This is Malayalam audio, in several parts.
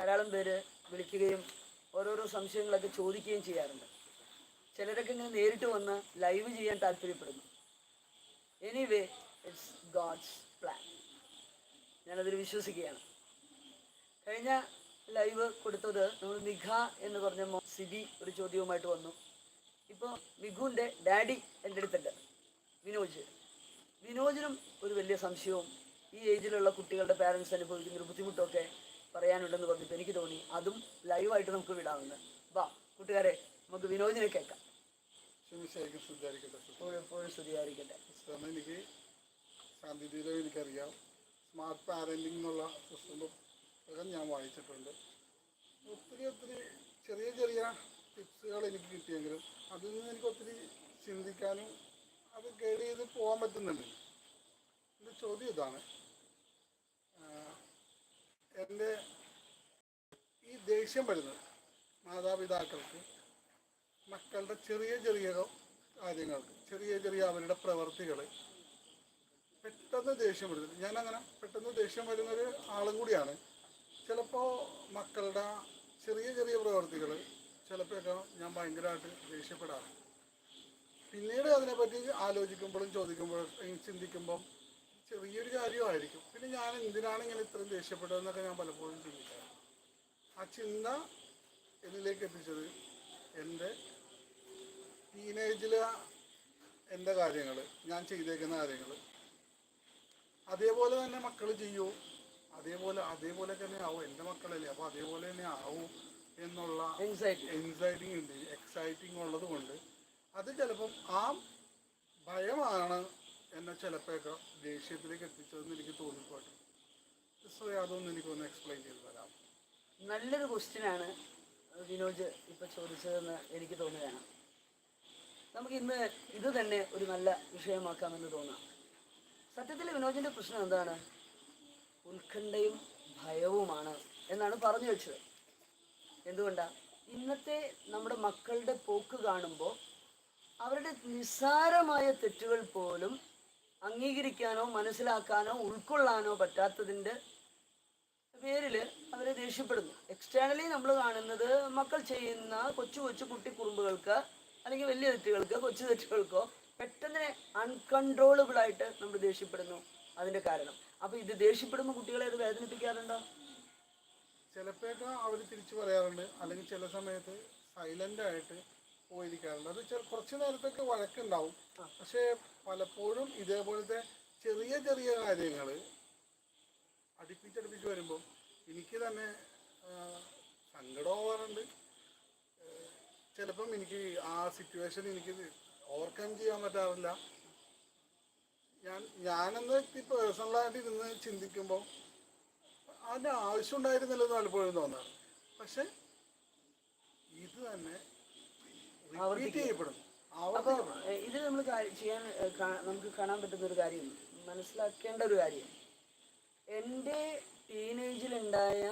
ധാരാളം പേര് വിളിക്കുകയും ഓരോരോ സംശയങ്ങളൊക്കെ ചോദിക്കുകയും ചെയ്യാറുണ്ട്. ചിലരൊക്കെ ഇങ്ങനെ നേരിട്ട് വന്ന് ലൈവ് ചെയ്യാൻ താല്പര്യപ്പെടുന്നു. എനിവേ ഇറ്റ്സ് ഗോഡ്സ് പ്ലാൻ ഞാനതിൽ വിശ്വസിക്കുകയാണ്. കഴിഞ്ഞ ലൈവ് കൊടുത്തത് നമ്മൾ മിഘ എന്ന് പറഞ്ഞ സിബി ഒരു ചോദ്യവുമായിട്ട് വന്നു. ഇപ്പോൾ മിഘുവിന്റെ ഡാഡി എന്റെ അടുത്തുണ്ട് വിനോജ്. വിനോജിനും ഒരു വലിയ സംശയവും ഈ ഏജിലുള്ള കുട്ടികളുടെ പാരൻസ് അനുഭവിക്കുന്ന ഒരു ബുദ്ധിമുട്ടൊക്കെ പറയാനുണ്ടെന്ന് പറഞ്ഞിട്ട് എനിക്ക് തോന്നി. അതും ലൈവായിട്ട് നമുക്ക് വിടാമെന്ന് വാ കൂട്ടുകാരെ നമുക്ക് വിനോദിനെ കേൾക്കാം. സ്തുതിയായിരിക്കട്ടെ എനിക്ക് എനിക്കറിയാം. സ്മാർട്ട് പാരന്റിംഗ് എന്നുള്ള പുസ്തകം ഞാൻ വായിച്ചിട്ടുണ്ട്. ഒത്തിരി ഒത്തിരി ചെറിയ ചെറിയ ടിപ്സുകൾ എനിക്ക് കിട്ടിയെങ്കിലും അതിൽ നിന്ന് എനിക്ക് ഒത്തിരി ചിന്തിക്കാനും അത് ഗൈഡ് ചെയ്ത് പോകാൻ പറ്റുന്നുണ്ട്. എന്റെ ചോദ്യം ഇതാണ്. എന്റെ ഈ ദേഷ്യം വരുന്നത് മാതാപിതാക്കൾക്ക് മക്കളുടെ ചെറിയ ചെറിയ കാര്യങ്ങൾക്ക് ചെറിയ ചെറിയ അവരുടെ പ്രവർത്തികൾ പെട്ടെന്ന് ദേഷ്യം വരുന്നത്. ഞാനങ്ങനെ പെട്ടെന്ന് ദേഷ്യം വരുന്നൊരു ആളും കൂടിയാണ്. ചിലപ്പോൾ മക്കളുടെ ചെറിയ ചെറിയ പ്രവർത്തികൾ ചിലപ്പോഴൊക്കെ ഞാൻ ഭയങ്കരമായിട്ട് ദേഷ്യപ്പെടാറ്. പിന്നീട് അതിനെപ്പറ്റി ആലോചിക്കുമ്പോഴും ചോദിക്കുമ്പോഴും ചിന്തിക്കുമ്പം ചെറിയൊരു കാര്യമായിരിക്കും. പിന്നെ ഞാൻ എന്തിനാണ് ഇങ്ങനെ ഇത്രയും ദേഷ്യപ്പെട്ടതെന്നൊക്കെ ഞാൻ പലപ്പോഴും ചിന്തിക്കാറ് ആ ചിന്ത എന്നിലേക്ക് എത്തിച്ചത് എന്റെ ടീനേജിലെ എന്റെ കാര്യങ്ങൾ ഞാൻ ചെയ്തേക്കുന്ന കാര്യങ്ങൾ അതേപോലെ തന്നെ മക്കൾ ചെയ്യൂ. അതേപോലെ അതേപോലെ തന്നെ ആവും എന്റെ മക്കളല്ലേ. അപ്പോൾ അതേപോലെ തന്നെ ആവും എന്നുള്ള എൻസൈറ്റി എൻസൈറ്റിങ് ഉണ്ട്. എക്സൈറ്റിംഗ് ഉള്ളത് കൊണ്ട്. അത് ചിലപ്പം ആ ഭയമാണ് എന്നെ ചിലപ്പോഴൊക്കെ ദേഷ്യത്തിലേക്ക് എത്തിച്ചതെന്ന് എനിക്ക് തോന്നിപ്പോട്ടെ. സോ അതൊന്നും എനിക്കൊന്ന് എക്സ്പ്ലെയിൻ ചെയ്ത് തരാം. നല്ലൊരു ക്വസ്റ്റ്യനാണ് വിനോജ് ഇപ്പം ചോദിച്ചതെന്ന് എനിക്ക് തോന്നുകയാണ്. നമുക്ക് ഇന്ന് ഇത് തന്നെ ഒരു നല്ല വിഷയമാക്കാമെന്ന് തോന്നാം. സത്യത്തിൽ വിനോജിന്റെ പ്രശ്നം എന്താണ്? ഉത്കണ്ഠയും ഭയവുമാണ് എന്നാണ് പറഞ്ഞു വെച്ചത്. എന്തുകൊണ്ടാ? ഇന്നത്തെ നമ്മുടെ മക്കളുടെ പോക്ക് കാണുമ്പോൾ അവരുടെ നിസ്സാരമായ തെറ്റുകൾ പോലും അംഗീകരിക്കാനോ മനസ്സിലാക്കാനോ ഉൾക്കൊള്ളാനോ പറ്റാത്തതിന്റെ പേരിൽ അവരെ ദേഷ്യപ്പെടുന്നു. എക്സ്റ്റേണലി നമ്മൾ കാണുന്നത് മക്കൾ ചെയ്യുന്ന കൊച്ചു കൊച്ചു കുട്ടി കുറുമ്പുകൾക്ക് അല്ലെങ്കിൽ വലിയ തെറ്റുകൾക്ക് കൊച്ചു തെറ്റുകൾക്കോ പെട്ടെന്ന് അൺകൺട്രോളബിൾ ആയിട്ട് നമ്മൾ ദേഷ്യപ്പെടുന്നു അതിന്റെ കാരണം. അപ്പോൾ ഇത് ദേഷ്യപ്പെടുമ്പോൾ കുട്ടികളെ അത് വേദനിപ്പിക്കാറുണ്ടോ? ചിലപ്പോഴൊക്കെ അവർ തിരിച്ചു പറയാറുണ്ട്. അല്ലെങ്കിൽ ചില സമയത്ത് സൈലന്റ് ആയിട്ട് പോയിരിക്കാറുണ്ട്. അത് കുറച്ച് നേരത്തൊക്കെ വഴക്കുണ്ടാവും. പക്ഷേ പലപ്പോഴും ഇതേപോലത്തെ ചെറിയ ചെറിയ കാര്യങ്ങൾ അടുപ്പിച്ചടുപ്പിച്ച് വരുമ്പോൾ എനിക്ക് തന്നെ സങ്കടമാവാറുണ്ട് ചിലപ്പം എനിക്ക് ആ സിറ്റുവേഷൻ എനിക്ക് ഓവർകം ചെയ്യാൻ പറ്റാറില്ല. ഞാൻ ഞാനെന്ന് വ്യക്തി പേഴ്സണലായിട്ട് ഇരുന്ന് ചിന്തിക്കുമ്പോൾ അതിന് ആവശ്യം ഉണ്ടായിരുന്നില്ലെന്ന് പലപ്പോഴും തോന്നാറ്. പക്ഷെ ഇത് തന്നെ റിപ്പീറ്റ് ചെയ്യപ്പെടുന്നു അപ്പോൾ ഇതിൽ ഇത് നമ്മൾ ചെയ്യാൻ നമുക്ക് കാണാൻ പറ്റുന്ന ഒരു കാര്യം മനസ്സിലാക്കേണ്ട ഒരു കാര്യം. എന്റെ ടീനേജിലുണ്ടായ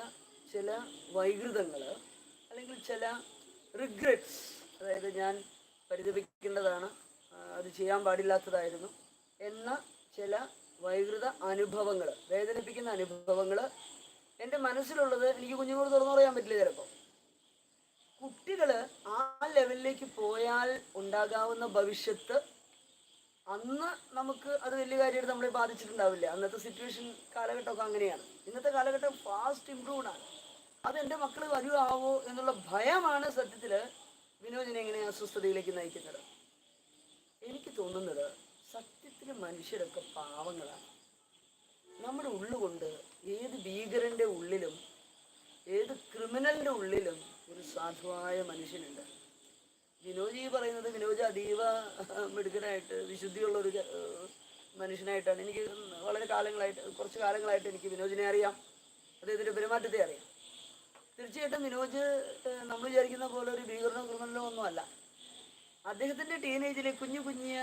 ചില വൈകൃതങ്ങൾ അല്ലെങ്കിൽ ചില റിഗ്രറ്റ്സ് അതായത് ഞാൻ പരിതപിക്കേണ്ടതാണ് അത് ചെയ്യാൻ പാടില്ലാത്തതായിരുന്നു എന്ന ചില വൈകൃത അനുഭവങ്ങൾ വേദനിപ്പിക്കുന്ന അനുഭവങ്ങൾ എന്റെ മനസ്സിലുള്ളത് എനിക്ക് കുഞ്ഞുങ്ങളോട് തുറന്നു പറയാൻ പറ്റില്ല ചിലപ്പോൾ കുട്ടികൾ ആ ലെവലിലേക്ക് പോയാൽ ഉണ്ടാകാവുന്ന ഭവിഷ്യത്ത് അന്ന് നമുക്ക് അത് വലിയ കാര്യമായിട്ട് നമ്മളെ ബാധിച്ചിട്ടുണ്ടാവില്ല. അന്നത്തെ സിറ്റുവേഷൻ കാലഘട്ടമൊക്കെ അങ്ങനെയാണ്. ഇന്നത്തെ കാലഘട്ടം ഫാസ്റ്റ് ഇമ്പ്രൂവ്ഡ് ആണ്. അത് എന്റെ മക്കൾ വരുവാവോ എന്നുള്ള ഭയമാണ് സത്യത്തിൽ വിനോദിനെ എങ്ങനെ അസ്വസ്ഥതയിലേക്ക് നയിക്കുന്നത്? എനിക്ക് തോന്നുന്നത് സത്യത്തിൽ മനുഷ്യരൊക്കെ പാവങ്ങളാണ്. നമ്മുടെ ഉള്ളുകൊണ്ട് ഏത് ഭീകരന്റെ ഉള്ളിലും ഏത് ക്രിമിനലിന്റെ ഉള്ളിലും ഒരു സാധുവായ മനുഷ്യനുണ്ട്. വിനോജ് പറയുന്നത് വിനോജ് അതീവ മിടുക്കനായിട്ട് വിശുദ്ധിയുള്ള ഒരു മനുഷ്യനായിട്ടാണ്. എനിക്ക് വളരെ കാലങ്ങളായിട്ട് കുറച്ച് കാലങ്ങളായിട്ട് എനിക്ക് വിനോജിനെ അറിയാം. അദ്ദേഹത്തിന്റെ പെരുമാറ്റത്തെ അറിയാം. തീർച്ചയായിട്ടും വിനോജ് നമ്മൾ വിചാരിക്കുന്ന പോലെ ഒരു ഭീകരനോ ക്രിമിനലോ ഒന്നുമല്ല അദ്ദേഹത്തിന്റെ ടീനേജിലെ കുഞ്ഞു കുഞ്ഞ്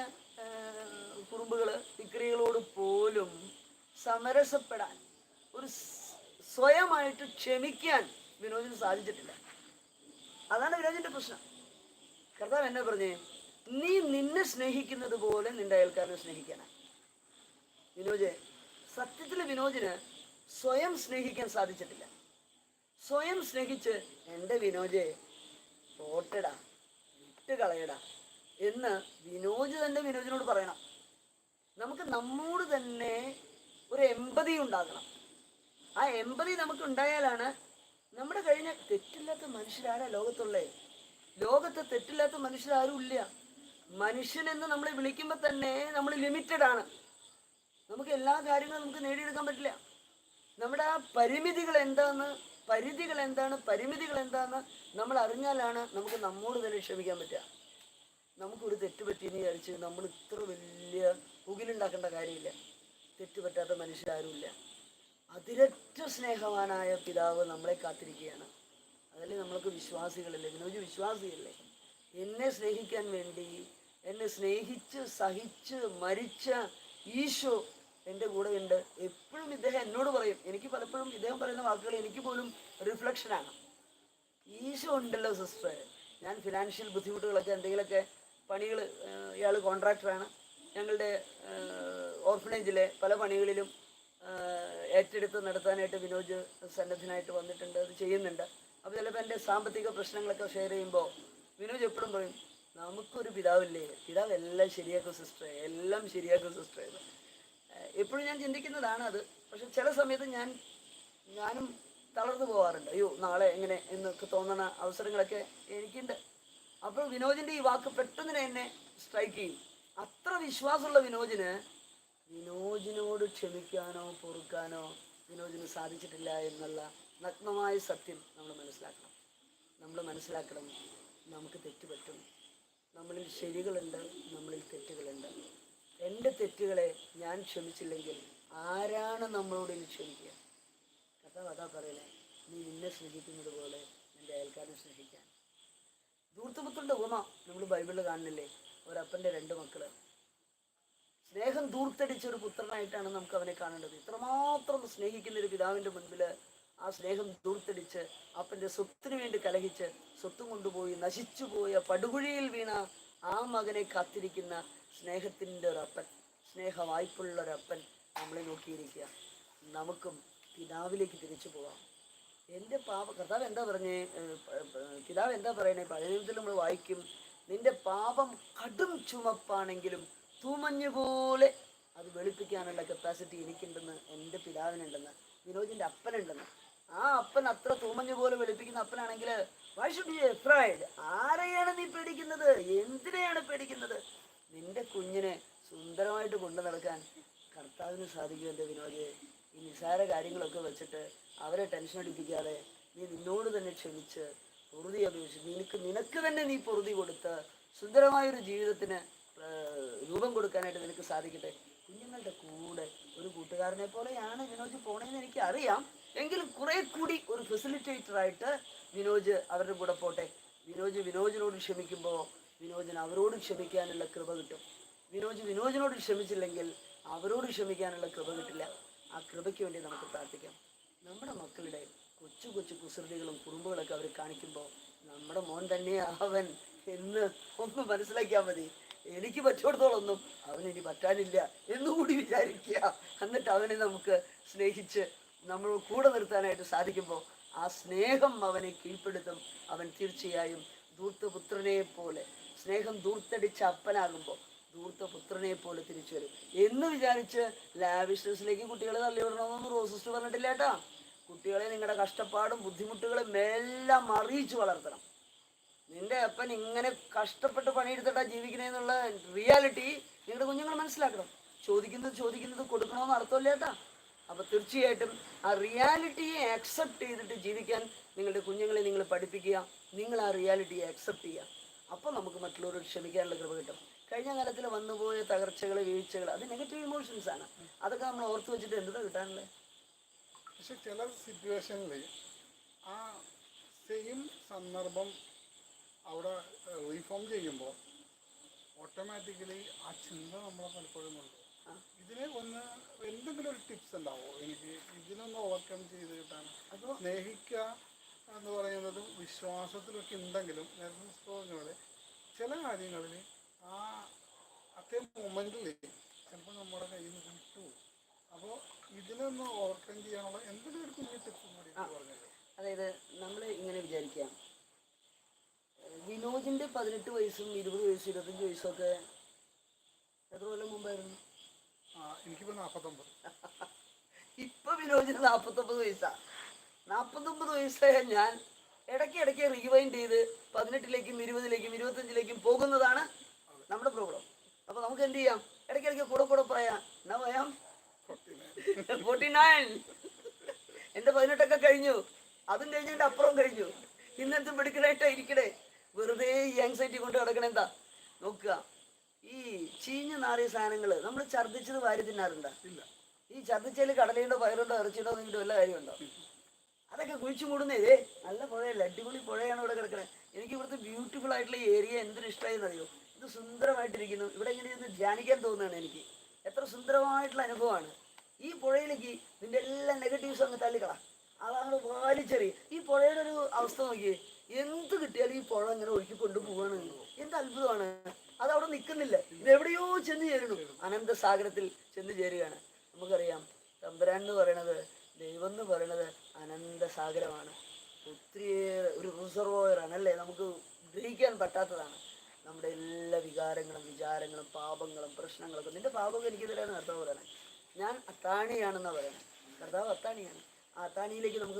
കുറുമ്പുകൾ വിക്രികളോട് പോലും സമരസപ്പെടാൻ ഒരു സ്വയമായിട്ട് ക്ഷമിക്കാൻ വിനോദിന് സാധിച്ചിട്ടില്ല. അതാണ് വിനോദിന്റെ പ്രശ്നം. കർത്താവ് എന്നെ പറഞ്ഞേ? നീ നിന്നെ സ്നേഹിക്കുന്നത് പോലെ നിന്റെ അയൽക്കാരനെ സ്നേഹിക്കാന വിനോജ് സത്യത്തിൽ വിനോജിന് സ്വയം സ്നേഹിക്കാൻ സാധിച്ചിട്ടില്ല. സ്വയം സ്നേഹിച്ച് എന്റെ വിനോജെ തോട്ടടാ വിട്ട് കളയടാ എന്ന് വിനോജ് തന്നെ വിനോജിനോട് പറയണം. നമുക്ക് നമ്മോട് തന്നെ ഒരു എമ്പതി ഉണ്ടാകണം. ആ എമ്പതി നമുക്ക് ഉണ്ടായാലാണ് നമ്മുടെ കഴിഞ്ഞ തെറ്റില്ലാത്ത മനുഷ്യരാണ് ലോകത്തുള്ളേ? ലോകത്ത് തെറ്റില്ലാത്ത മനുഷ്യരാരും ഇല്ല. മനുഷ്യൻ എന്ന് നമ്മളെ വിളിക്കുമ്പോൾ തന്നെ നമ്മൾ ലിമിറ്റഡ് ആണ്. നമുക്ക് എല്ലാ കാര്യങ്ങളും നമുക്ക് നേടിയെടുക്കാൻ പറ്റില്ല. നമ്മുടെ ആ പരിമിതികൾ എന്താന്ന് പരിധികൾ എന്താണ് പരിമിതികൾ എന്താന്ന് നമ്മൾ അറിഞ്ഞാലാണ് നമുക്ക് നമ്മോട് തന്നെ ക്ഷമിക്കാൻ പറ്റുക. നമുക്കൊരു തെറ്റ് പറ്റിയെന്ന് വിചാരിച്ച് നമ്മൾ ഇത്ര വലിയ പുകിലുണ്ടാക്കേണ്ട കാര്യമില്ല. തെറ്റ് പറ്റാത്ത മനുഷ്യരാരുമില്ല അതിരറ്റ സ്നേഹവാനായ പിതാവ് നമ്മളെ കാത്തിരിക്കുകയാണ്. അതല്ലേ നമ്മൾക്ക് വിശ്വാസികളല്ലേ? വിനോജ് വിശ്വാസിയല്ലേ? എന്നെ സ്നേഹിക്കാൻ വേണ്ടി എന്നെ സ്നേഹിച്ച് സഹിച്ച് മരിച്ച ഈശോ എന്റെ കൂടെ ഉണ്ട് എപ്പോഴും ഇദ്ദേഹം എന്നോട് പറയും. എനിക്ക് പലപ്പോഴും ഇദ്ദേഹം പറയുന്ന വാക്കുകൾ എനിക്ക് പോലും റിഫ്ലക്ഷനാണ് ഈശോ ഉണ്ടല്ലോ സിസ്റ്റർ ഞാൻ ഫിനാൻഷ്യൽ ബുദ്ധിമുട്ടുകളൊക്കെ എന്തെങ്കിലുമൊക്കെ പണികൾ ഇയാൾ കോൺട്രാക്ടറാണ് ഞങ്ങളുടെ ഓർഫനേജിലെ പല പണികളിലും ഏറ്റെടുത്ത് നടത്താനായിട്ട് വിനോജ് സന്നദ്ധനായിട്ട് വന്നിട്ടുണ്ട്. അത് ചെയ്യുന്നുണ്ട്. അപ്പോൾ ചിലപ്പോൾ എന്റെ സാമ്പത്തിക പ്രശ്നങ്ങളൊക്കെ ഷെയർ ചെയ്യുമ്പോൾ വിനോജ് എപ്പോഴും പറയും നമുക്കൊരു പിതാവില്ലേ? പിതാവ് എല്ലാം ശരിയാക്കും സിസ്റ്ററെ എല്ലാം ശരിയാക്കും സിസ്റ്ററെ എപ്പോഴും ഞാൻ ചിന്തിക്കുന്നതാണ് അത്. പക്ഷെ ചില സമയത്ത് ഞാൻ ഞാനും തളർന്നു പോകാറുണ്ട് അയ്യോ നാളെ എങ്ങനെ? എന്നൊക്കെ തോന്നണ അവസരങ്ങളൊക്കെ എനിക്കുണ്ട്. അപ്പോൾ വിനോദിന്റെ ഈ വാക്ക് പെട്ടെന്ന് എന്നെ സ്ട്രൈക്ക് ചെയ്യും. അത്ര വിശ്വാസമുള്ള വിനോദിന് വിനോദിനോട് ക്ഷമിക്കാനോ പൊറുക്കാനോ വിനോദിന് സാധിച്ചിട്ടില്ല എന്നുള്ള നഗ്നമായ സത്യം നമ്മൾ മനസ്സിലാക്കണം. നമ്മൾ മനസ്സിലാക്കണം നമുക്ക് തെറ്റ് പറ്റും. നമ്മളിൽ ശരികളുണ്ട് നമ്മളിൽ തെറ്റുകളുണ്ട്. എന്റെ തെറ്റുകളെ ഞാൻ ക്ഷമിച്ചില്ലെങ്കിൽ ആരാണ് നമ്മളോട് ഇനി ക്ഷമിക്കുക? കഥാ അതാ പറയണേ നീ നിന്നെ സ്നേഹിക്കുന്നത് പോലെ എന്റെ അയൽക്കാരനെ സ്നേഹിക്കാൻ. ധൂർത്തപുത്രന്റെ ഉപമ നമ്മൾ ബൈബിളിൽ കാണുന്നില്ലേ? ഒരപ്പന്റെ രണ്ട് മക്കൾ സ്നേഹം ദൂർത്തടിച്ച ഒരു പുത്രനായിട്ടാണ് നമുക്ക് അവനെ കാണേണ്ടത്. ഇത്രമാത്രം സ്നേഹിക്കുന്ന ഒരു പിതാവിന്റെ മുൻപിൽ ആ സ്നേഹം ദൂർത്തടിച്ച് അപ്പന്റെ സ്വത്തിന് വേണ്ടി കലഹിച്ച് സ്വത്തും കൊണ്ടുപോയി നശിച്ചുപോയ പടുകുഴിയിൽ വീണ ആ മകനെ കാത്തിരിക്കുന്ന സ്നേഹത്തിന്റെ ഒരപ്പൻ സ്നേഹ വായ്പുള്ള ഒരപ്പൻ നമ്മളെ നോക്കിയിരിക്കുക. നമുക്കും പിതാവിലേക്ക് തിരിച്ചു പോവാം. എന്റെ പാപ കർത്താവ് എന്താ പറഞ്ഞേ? പിതാവ് എന്താ പറയണേ? പഴയത്തിൽ നമ്മൾ വായിക്കും നിന്റെ പാപം കടും ചുമപ്പാണെങ്കിലും തൂമഞ്ഞു പോലെ അത് വെളുപ്പിക്കാനുള്ള കപ്പാസിറ്റി എനിക്കുണ്ടെന്ന് എന്റെ പിതാവിനുണ്ടെന്ന് വിനോദിന്റെ അപ്പനുണ്ടെന്ന്. ആ അപ്പൻ അത്ര തൂമഞ്ഞു പോലെ വെളുപ്പിക്കുന്ന അപ്പനാണെങ്കിൽ വൈ ഷുഡ് എഫ്രൈഡ് ആരെയാണ് നീ പേടിക്കുന്നത്? എന്തിനെയാണ് പേടിക്കുന്നത്? നിന്റെ കുഞ്ഞിനെ സുന്ദരമായിട്ട് കൊണ്ടു നടക്കാൻ കർത്താവിന് സാധിക്കും എന്റെ വിനോദിയെ ഈ നിസാര കാര്യങ്ങളൊക്കെ വെച്ചിട്ട് അവരെ ടെൻഷൻ അടിപ്പിക്കാതെ നീ നിന്നോട് തന്നെ ക്ഷമിച്ച് പൊറുതി അപേക്ഷിച്ച് നിനക്ക് നിനക്ക് തന്നെ നീ പൊറുതി കൊടുത്ത് സുന്ദരമായൊരു ജീവിതത്തിന് രൂപം കൊടുക്കാനായിട്ട് നിനക്ക് സാധിക്കട്ടെ. കുഞ്ഞുങ്ങളുടെ കൂടെ ഒരു കൂട്ടുകാരനെ പോലെയാണ് വിനോദ് പോണേന്ന് എനിക്ക് അറിയാം എങ്കിലും കുറെ കൂടി ഒരു ഫെസിലിറ്റേറ്റർ ആയിട്ട് വിനോജ് അവരുടെ കൂടെ പോട്ടെ. വിനോജ് വിനോജിനോട് ക്ഷമിക്കുമ്പോൾ വിനോജിന് അവരോട് ക്ഷമിക്കാനുള്ള കൃപ കിട്ടും. വിനോജ് വിനോജിനോട് ക്ഷമിച്ചില്ലെങ്കിൽ അവരോട് ക്ഷമിക്കാനുള്ള കൃപ കിട്ടില്ല. ആ കൃപയ്ക്ക് വേണ്ടി നമുക്ക് പ്രാർത്ഥിക്കാം. നമ്മുടെ മക്കളുടെ കൊച്ചു കൊച്ചു കുസൃതികളും കുറുമ്പുകളൊക്കെ അവർ കാണിക്കുമ്പോൾ നമ്മുടെ മോൻ തന്നെയാ അവൻ എന്ന് ഒന്ന് മനസ്സിലാക്കിയാൽ മതി. എനിക്ക് പറ്റിയോടത്തോളൊന്നും അവനിനി പറ്റാനില്ല എന്നുകൂടി വിചാരിക്കുക. എന്നിട്ട് അവനെ നമുക്ക് സ്നേഹിച്ച് നമ്മൾ കൂടെ നിർത്താനായിട്ട് സാധിക്കുമ്പോൾ ആ സ്നേഹം അവനെ കീഴ്പ്പെടുത്തും. അവൻ തീർച്ചയായും ധൂർത്തപുത്രനെ പോലെ സ്നേഹം ദൂർത്തടിച്ച അപ്പനാകുമ്പോൾ ധൂർത്തപുത്രനെ പോലെ തിരിച്ചു വരും. എന്ന് വിചാരിച്ച് ലാവിഷ്നസിലേക്ക് കുട്ടികളെ തള്ളിവിടണമെന്നൊന്നും റോസിസ്റ്റ് പറഞ്ഞിട്ടില്ല കേട്ടാ. കുട്ടികളെ നിങ്ങളുടെ കഷ്ടപ്പാടും ബുദ്ധിമുട്ടുകളും എല്ലാം അറിയിച്ചു വളർത്തണം. നിന്റെ അപ്പൻ ഇങ്ങനെ കഷ്ടപ്പെട്ട് പണിയെടുത്തിട്ടാ ജീവിക്കണേന്നുള്ള റിയാലിറ്റി നിങ്ങളുടെ കുഞ്ഞുങ്ങൾ മനസ്സിലാക്കണം. ചോദിക്കുന്നത് ചോദിക്കുന്നത് കൊടുക്കണമെന്ന് അർത്ഥമില്ല കേട്ടാ. അപ്പൊ തീർച്ചയായിട്ടും ആ റിയാലിറ്റിയെ അക്സെപ്റ്റ് ചെയ്തിട്ട് ജീവിക്കാൻ നിങ്ങളുടെ കുഞ്ഞുങ്ങളെ നിങ്ങൾ പഠിപ്പിക്കുക. നിങ്ങൾ ആ റിയാലിറ്റിയെ അക്സെപ്റ്റ് ചെയ്യുക. അപ്പോൾ നമുക്ക് മറ്റുള്ളവരോട് ക്ഷമിക്കാനുള്ള കൃപ കിട്ടും. കഴിഞ്ഞ കാലത്തിൽ വന്നുപോയ തകർച്ചകൾ വീഴ്ചകൾ അത് നെഗറ്റീവ് ഇമോഷൻസ് ആണ്. അതൊക്കെ നമ്മൾ ഓർത്ത് വെച്ചിട്ട് എന്താ കിട്ടാനുള്ളത് പക്ഷെ ചില സിറ്റുവേഷനിൽ ആ സെയിം സന്ദർഭം അവിടെ റീഫോം ചെയ്യുമ്പോൾ ഓട്ടോമാറ്റിക്കലി ആ ചിന്ത നമ്മളെ പലപ്പോഴും കൊണ്ടുപോകും ഇതിനെ ഒന്ന് എന്തെങ്കിലും ഒരു ടിപ്സ് ഉണ്ടാവോ? എനിക്ക് ഇതിനൊന്ന് ഓവർകം ചെയ്ത് കിട്ടാൻ. അപ്പോൾ സ്നേഹിക്കുക എന്ന് പറയുന്നത് വിശ്വാസത്തിലൊക്കെ ഉണ്ടെങ്കിലും നേരത്തെ പറഞ്ഞ പോലെ ചില കാര്യങ്ങളിൽ ആ അതേ മൊമെന്റിൽ ചിലപ്പോൾ നമ്മുടെ കയ്യിൽ നിന്ന് വിട്ടുപോകും അപ്പോൾ ഇതിനൊന്ന് ഓവർകം ചെയ്യാനുള്ള എന്തെങ്കിലും ഒരു കുഞ്ഞു ടിപ്പ് കൂടി പറഞ്ഞത് അതായത് നമ്മൾ ഇങ്ങനെ വിചാരിക്കാം. വിനോദിന്റെ പതിനെട്ട് വയസ്സും ഇരുപത് വയസ്സും ഇരുപത്തഞ്ച് വയസ്സും ഒക്കെ എത്ര കൊല്ലം മുമ്പായിരുന്നു? എനിക്കിപ്പോൾ നാൽപ്പത്തൊമ്പത് ഇപ്പൊ വിനോദിന് നാൽപ്പത്തൊമ്പത് വയസ്സാ. നാൽപ്പത്തൊമ്പത് വയസ്സായ ഞാൻ ഇടയ്ക്ക് ഇടയ്ക്ക് റീവൈൻഡ് ചെയ്ത് പതിനെട്ടിലേക്കും ഇരുപതിലേക്കും ഇരുപത്തഞ്ചിലേക്കും പോകുന്നതാണ് നമ്മുടെ പ്രോബ്ലം അപ്പൊ നമുക്ക് എന്ത് ചെയ്യാം? ഇടയ്ക്ക് ഇടയ്ക്ക് കൂടെ കൂടെ പറയാം. എന്നാ പറയാം? Forty nine. എന്റെ പതിനെട്ടൊക്കെ കഴിഞ്ഞു. അതും കഴിഞ്ഞതിന്റെ അപ്പുറം കഴിഞ്ഞു. ഇന്നെന്തും മെഡിക്കലായിട്ടാ ഇരിക്കണേ. വെറുതെ ഈ ആങ്സൈറ്റി കൊണ്ട് കിടക്കണെന്താ നോക്കുക. ഈ ചീഞ്ഞു നാറിയ സാധനങ്ങൾ നമ്മൾ ഛർദ്ദിച്ചത് വാരി തിന്നാറുണ്ടോ? ഇല്ല. ഈ ഛർദ്ദിച്ചതിൽ കടലയുണ്ടോ പയറുണ്ടോ ഇറച്ചിയുണ്ടോ എന്നിട്ട് വല്ല കാര്യമുണ്ടോ? അതൊക്കെ കുഴിച്ചു മൂടുന്നേ. ഇതേ നല്ല പുഴയല്ല? അടിപൊളി പുഴയാണ് ഇവിടെ കിടക്കുന്നത് എനിക്ക് ഇവിടുത്തെ ബ്യൂട്ടിഫുൾ ആയിട്ടുള്ള ഈ ഏരിയ എന്തൊരു ഇഷ്ടമായി അറിയോ? ഇത് സുന്ദരമായിട്ടിരിക്കുന്നു. ഇവിടെ ഇങ്ങനെ ഇരുന്ന് ധ്യാനിക്കാൻ തോന്നുകയാണ് എനിക്ക്. എത്ര സുന്ദരമായിട്ടുള്ള അനുഭവമാണ്. ഈ പുഴയിലേക്ക് നിന്റെ എല്ലാ നെഗറ്റീവ്സും അങ്ങ് തള്ളിക്കളാം. അതാണ് വലിച്ചെറിയ ഈ പുഴയുടെ ഒരു അവസ്ഥ നോക്കിയേ. എന്ത് കിട്ടിയാലും ഈ പുഴ ഇങ്ങനെ ഒഴുക്കി കൊണ്ടുപോവാണ് എന്ത് അത്ഭുതമാണ്. അത് അവിടെ നിൽക്കുന്നില്ല ഇത് എവിടെയോ ചെന്ന് ചേരുന്നു. അനന്തസാഗരത്തിൽ ചെന്ന് ചേരുകയാണ്. നമുക്കറിയാം തമ്പുരാൻ എന്ന് പറയണത് ദൈവം എന്ന് പറയണത് അനന്തസാഗരമാണ് ഒത്തിരി ഒരു റിസർവോയറാണ് അല്ലേ? നമുക്ക് ഗ്രഹിക്കാൻ പറ്റാത്തതാണ്. നമ്മുടെ എല്ലാ വികാരങ്ങളും വിചാരങ്ങളും പാപങ്ങളും പ്രശ്നങ്ങളൊക്കെ നിന്റെ പാപമൊക്കെ എനിക്ക് തരാന്ന് കർത്താവ് പറയണേ. ഞാൻ അത്താണിയാണെന്നാണ് പറയണേ. കർത്താവ് അത്താണിയാണ്. ആ അത്താണിയിലേക്ക് നമുക്ക്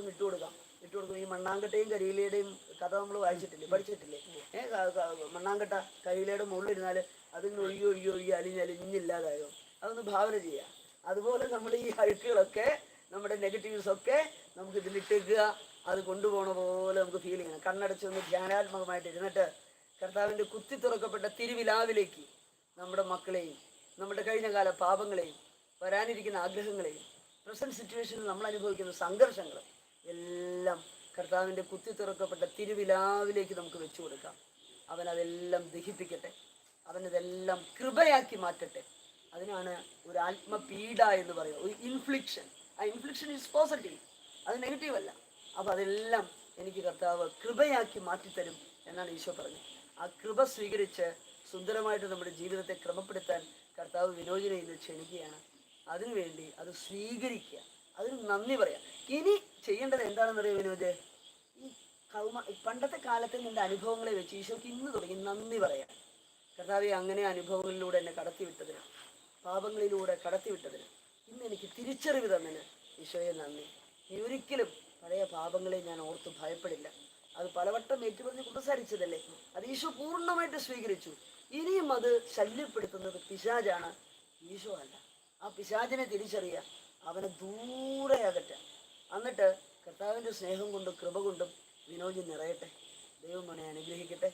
ഇട്ട് കൊടുക്കും. ഈ മണ്ണാങ്കട്ടയും കരിയിലയുടെയും കഥ നമ്മൾ വായിച്ചിട്ടില്ലേ? പഠിച്ചിട്ടില്ലേ? ഏ ക- ക- മണ്ണാങ്കട്ട കരിയിലയുടെ മുകളിലിരുന്നാൽ അതിങ്ങനെ ഒഴുകി ഒഴുകി ഒഴുകി അലിഞ്ഞ് അലിഞ്ഞില്ലാതായോ അതൊന്ന് ഭാവന ചെയ്യാം. അതുപോലെ നമ്മൾ ഈ അഴുക്കുകളൊക്കെ നമ്മുടെ നെഗറ്റീവ്സ് ഒക്കെ നമുക്ക് ഇതിലിട്ടേക്കുക. അത് കൊണ്ടുപോണ പോലെ നമുക്ക് ഫീൽ ചെയ്യണം. കണ്ണടച്ച് ഒന്ന് ധ്യാനാത്മകമായിട്ട് ഇരുന്നിട്ട് കർത്താവിന്റെ കുത്തി തുറക്കപ്പെട്ട തിരുവിലാവിലേക്ക് നമ്മുടെ മക്കളെയും നമ്മുടെ കഴിഞ്ഞ കാല പാപങ്ങളെയും വരാനിരിക്കുന്ന ആഗ്രഹങ്ങളെയും പ്രസന്റ് സിറ്റുവേഷനിൽ നമ്മൾ അനുഭവിക്കുന്ന സംഘർഷങ്ങൾ എല്ലാം കർത്താവിന്റെ കുത്തി തുറക്കപ്പെട്ട തിരുവിലാവിലേക്ക് നമുക്ക് വെച്ചു കൊടുക്കാം. അവൻ അതെല്ലാം ദഹിപ്പിക്കട്ടെ. അവനതെല്ലാം കൃപയാക്കി മാറ്റട്ടെ. അതിനാണ് ഒരു ആത്മപീഡ എന്ന് പറയുന്നത് ഒരു ഇൻഫ്ലിക്ഷൻ ആ ഇൻഫ്ലിക്ഷൻ ഈസ് പോസിറ്റീവ് അത് നെഗറ്റീവ് അല്ല. അപ്പോൾ അതെല്ലാം എനിക്ക് കർത്താവ് കൃപയാക്കി മാറ്റിത്തരും എന്നാണ് ഈശോ പറഞ്ഞത്. ആ കൃപ സ്വീകരിച്ച് സുന്ദരമായിട്ട് നമ്മുടെ ജീവിതത്തെ ക്രമപ്പെടുത്താൻ കർത്താവ് വിനോദിനെ ഇന്ന് ക്ഷണിക്കുകയാണ്. അതിനുവേണ്ടി അത് സ്വീകരിക്കുക. അതിന് നന്ദി പറയാം. ഇനി ചെയ്യേണ്ടത് എന്താണെന്നറിയോ വിനോദ്? ഈ കൗമ പണ്ടത്തെ കാലത്തെ നിന്റെ അനുഭവങ്ങളെ വെച്ച് ഈശോക്ക് ഇന്ന് തുടങ്ങി നന്ദി പറയാം. കർത്താവെ അങ്ങനെ അനുഭവങ്ങളിലൂടെ എന്നെ കടത്തിവിട്ടതിന് പാപങ്ങളിലൂടെ കടത്തിവിട്ടതിന് ഇന്ന് എനിക്ക് തിരിച്ചറിവ് തന്നതിന് ഈശോയെ നന്ദി. നീ ഒരിക്കലും പഴയ പാപങ്ങളെ ഞാൻ ഓർത്ത് ഭയപ്പെടില്ല. അത് പലവട്ടം ഏറ്റുപറഞ്ഞ് കുമ്പസാരിച്ചതല്ലേ? അത് ഈശോ പൂർണമായിട്ട് സ്വീകരിച്ചു. ഇനിയും അത് ശല്യപ്പെടുത്തുന്നത് പിശാജാണ് ഈശോ അല്ല. ആ പിശാചിനെ തിരിച്ചറിയുക അവനെ ദൂരെ അകറ്റാം എന്നിട്ട് കർത്താവിന്റെ സ്നേഹം കൊണ്ടും കൃപ കൊണ്ടും വിനോജി നിറയട്ടെ. ദൈവം അവനെ അനുഗ്രഹിക്കട്ടെ.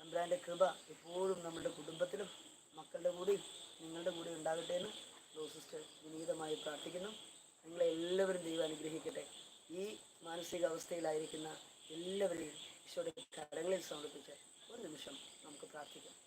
തമ്പുരാന്റെ കൃപ എപ്പോഴും നമ്മുടെ കുടുംബത്തിലും മക്കളുടെ കൂടെയും നിങ്ങളുടെ കൂടെ ഉണ്ടാകട്ടെ എന്ന് സിസ്റ്റർ വിനീതമായി പ്രാർത്ഥിക്കുന്നു. നിങ്ങളെ എല്ലാവരും ദൈവം അനുഗ്രഹിക്കട്ടെ. ഈ മാനസികാവസ്ഥയിലായിരിക്കുന്ന എല്ലാവരെയും ഈശോയുടെ കരങ്ങളിൽ സമർപ്പിച്ച് ഒരു നിമിഷം നമുക്ക് പ്രാർത്ഥിക്കാം.